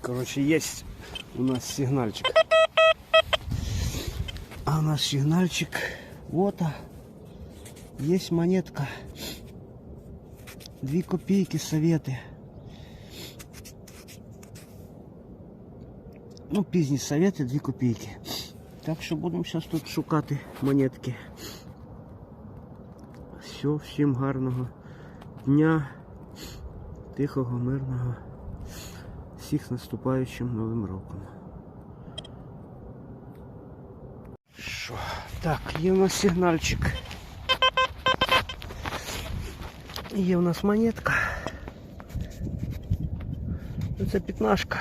Короче, есть у нас сигнальчик. А у нас сигнальчик. Вот, а. есть монетка. Дві копійки совети. Ну, пізні совети, дві копійки. Так що будемо зараз тут шукати монетки. Все, всім гарного дня, тихого, мирного. Всіх з наступаючим новим роком. Що? Так, є у нас сигнальчик. Є у нас монетка. Ну, это пятнашка.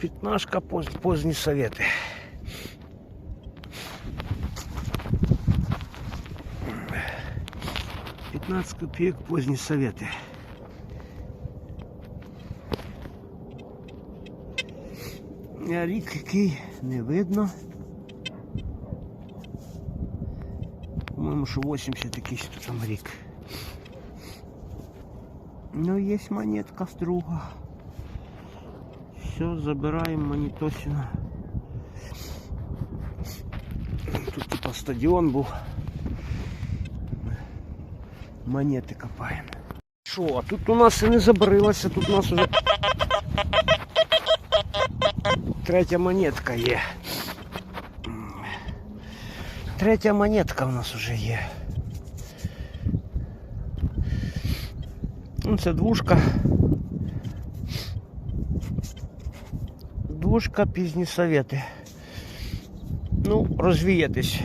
Пятнашка поз... поздні совети. 15 копеек поздние советы. Рік який не видно. По-моєму, що 80 якийсь -то там рик. Ну, есть монетка з друга. Все, забираем Манітосіна. Тут типа стадион был Монети копаємо. Що, а тут у нас і не забарилося, тут у нас уже третя монетка є. Третя монетка у нас вже є. Ну, це двушка. Двушка пізні совети. Ну, розвіятись.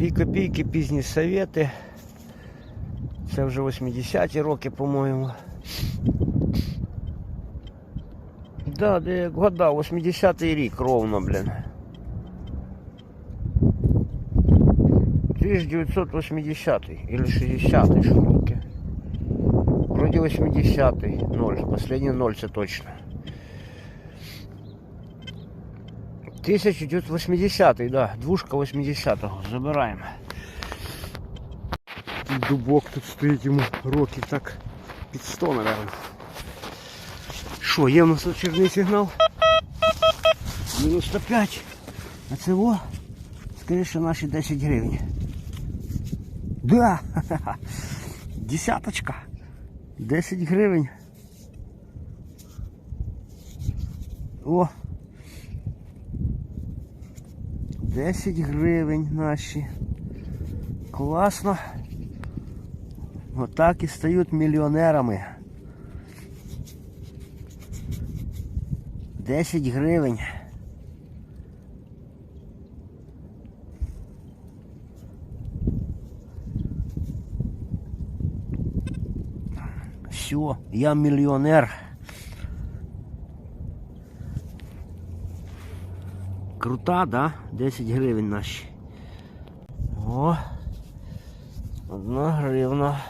Дві копійки пізні совети. Це вже 80-ті роки, по-моєму. Да, де як года, 80-й рік ровно, блін. 1980 или 60 що роки. Вроде 80-й, 0, последний 0 це точно. 1980-й, да, двушка 80-го, забираємо. Тут дубок тут стоїть йому років так під 100, наверное. Що, є в нас очерний сигнал? 95. А це во, скоріше наші 10 гривень. Да! Десяточка. 10 гривень. О! 10 гривень наші. Класно. Отак і стають мільйонерами. 10 гривень. Все, я мільйонер. Крута, да? 10 гривень наші. О, одна гривна.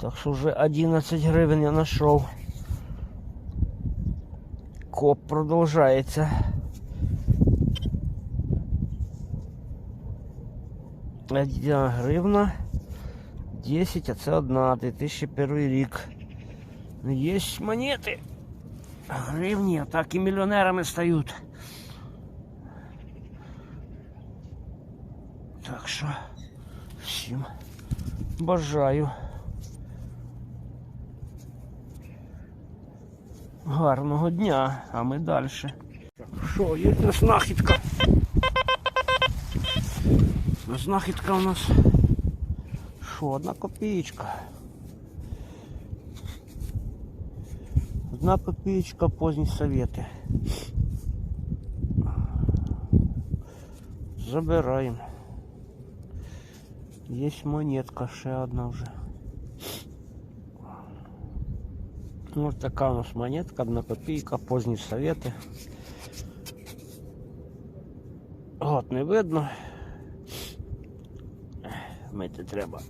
Так що вже 11 гривень я знайшов. Коп продовжується. Одна гривна. 10, а це одна, 2001 рік. Ну, Є монети. Гривні, так і мільйонерами стають. Так що всім бажаю. Гарного дня, а ми далі. Що, є знахідка? Знахідка у нас. Що, одна копієчка. Одна копеечка поздні совети. Забираємо. Є монетка, ще одна вже. Ось така у нас монетка, одна копійка, позні совети. От не видно. Мити треба.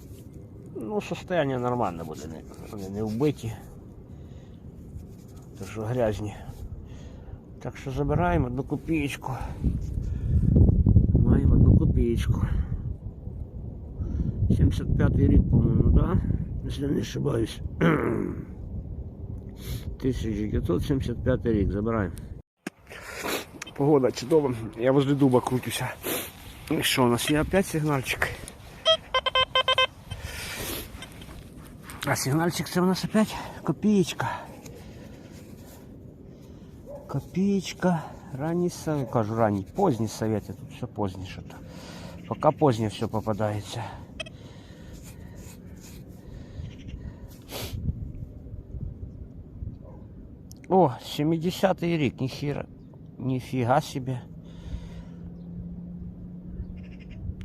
Ну, состояние нормальне буде, не, вони не вбиті. То що грязні. Так що забираємо одну копієчку. копеечку. 75 рік, по-моєму, да? Если не ошибаюсь. 1975 рік, забираємо. Погода чудова. Я возле дуба крутюся. І що у нас є опять сигнальчик? А сигнальчик це у нас опять копеечка. Копеечка. Ранній совет. Кажу ранній. Поздній совет. Тут все позднє що-то. Пока позднє все попадається. О, 70-й рік, ніхіра. Ніфіга себе.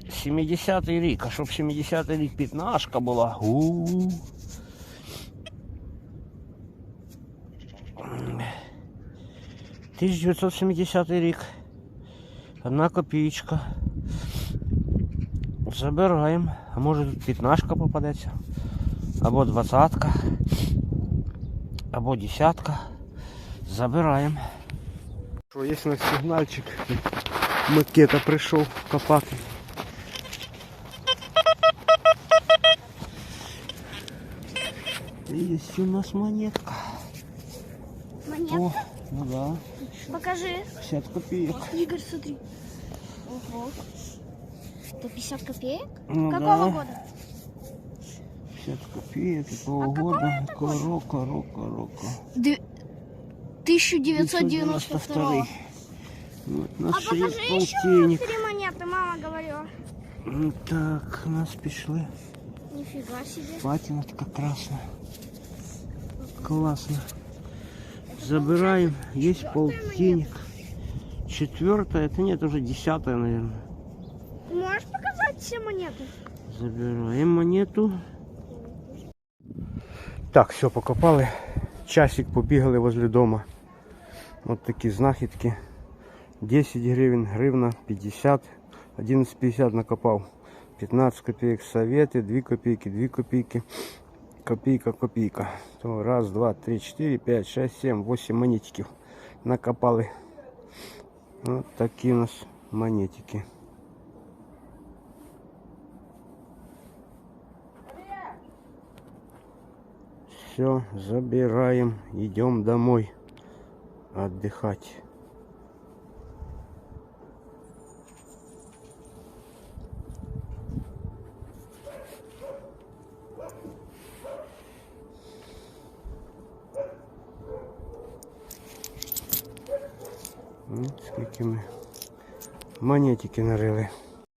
70-й рік, а щоб 70-й рік п'ятнашка була. у 1970 рік. Одна копійка. Забираємо. А може тут п'ятнашка попадеться. Або двадцятка. Або десятка. Забираємо. Що, є у нас сигнальчик. Макета прийшов копати. Есть у нас монетка. Монет. О, ну да, Покажи. 50 копеек. Игорь, смотри. Ого. Это 50 копеек? Ну Какого да. года? 50 копеек, какого А года? год? Рока, рока. Д- 1992. Вот А наш покажи есть еще полтинник. три монеты, мама говорила. Ну Так, у нас пішли. Нифига себе. Патина така красна. Классно. Забираем. Есть полтинник. Четвертая, это нет, уже десятая, наверное. Можешь показать все монеты? Забираем монету. Так, все, покопали. Часик побігали возле дома. От такі знахідки. 10 гривень, гривна, 50, 11,50 накопав. 15 копеек советы, 2 копейки, 2 копейки, копейка, копейка. То раз, два, три, четыре, пять, шесть, семь, восемь монетиків накопали. Вот такі у нас монетики. Все, забираем, идем домой отдыхать. Скільки ми монетики нарили.